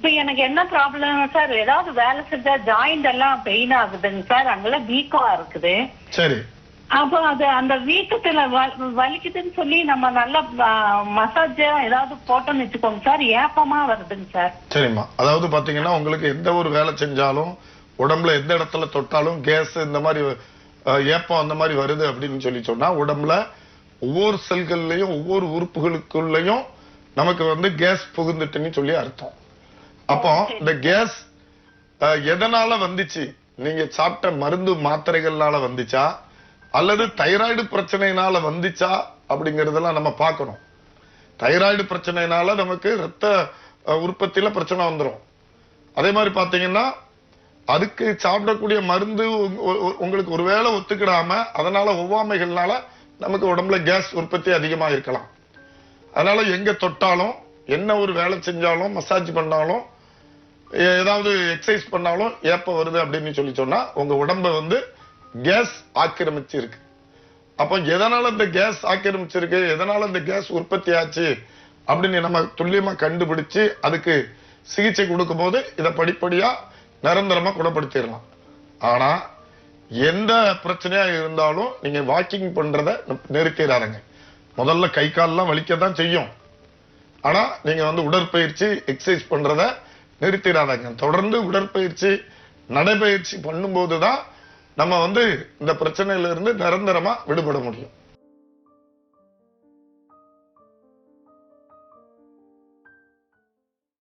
இப்ப எனக்கு என்ன ப்ராப்ளம் சார் ஏதாவது வேலை செஞ்சா ஜாயிண்ட் எல்லாம் பெயின் ஆகுதுங்க சார் அங்கெல்லாம் வீக்கம் இருக்குது. சரி. அப்போ அது அந்த வீக்கத்துல வலிக்குதுன்னு சொல்லி நம்ம நல்லா மசாஜ் ஏதாவது போட்டோம்னு வச்சுக்கோங்க சார் ஏப்பமா வருதுங்க சார் சரிம்மா. அதாவது பாத்தீங்கன்னா உங்களுக்கு எந்த ஒரு வேலை செஞ்சாலும் உடம்புல எந்த இடத்துல தொட்டாலும் கேஸ் இந்த மாதிரி ஏப்பம் அந்த மாதிரி வருது அப்படின்னு சொல்லி சொன்னா உடம்புல ஒவ்வொரு செல்கள்லயும் ஒவ்வொரு உறுப்புகளுக்குள்ளயும் நமக்கு வந்து கேஸ் புகுந்துட்டுன்னு சொல்லி அர்த்தம். அப்போ இந்த கேஸ் எதனால வந்துச்சு? நீங்க சாப்பிட்ட மருந்து மாத்திரைகள்னால வந்துச்சா? அல்லது தைராய்டு பிரச்சனைனால வந்துச்சா? அப்படிங்கறதெல்லாம் நம்ம பார்க்கணும். தைராய்டு பிரச்சனைனால நமக்கு ரத்த உற்பத்தியில பிரச்சனை வந்துடும் அதே மாதிரி பாத்தீங்கன்னா அதுக்கு சாப்பிடக்கூடிய மருந்து உங்களுக்கு ஒருவேளை ஒத்துக்கிடாம அதனால ஒவ்வாமைகள்னால நமக்கு உடம்புல கேஸ் உற்பத்தி அதிகமா இருக்கலாம் அதனால எங்க தொட்டாலும் என்ன ஒரு வேலை செஞ்சாலும் மசாஜ் பண்ணாலும் ஏதாவது எக்ஸசைஸ் பண்ணாலும் ஏப்ப வருது அப்படின்னு சொல்லி சொன்னா உங்க உடம்ப வந்து கேஸ் ஆக்கிரமிச்சு இருக்கு அப்ப எதனால இந்த கேஸ் ஆக்கிரமிச்சிருக்கு? எதனால இந்த கேஸ் உற்பத்தி ஆச்சு? அப்படின்னு நம்ம துல்லியமா கண்டுபிடிச்சு அதுக்கு சிகிச்சை கொடுக்கும் போது இதை படிப்படியா நிரந்தரமா குணப்படுத்திடலாம். ஆனா எந்த பிரச்சனையா இருந்தாலும் நீங்க வாக்கிங் பண்றத நிறுத்திடாருங்க முதல்ல கை கால்லாம் வலிக்கத்தான் செய்யும். ஆனா நீங்க வந்து உடற்பயிற்சி எக்ஸசைஸ் பண்றதை நிறுத்திடாதாங்க. தொடர்ந்து உடற்பயிற்சி நடைபயிற்சி பண்ணும்போது தான் நம்ம வந்து இந்த பிரச்சனையிலிருந்து நிரந்தரமாக விடுபட முடியும்.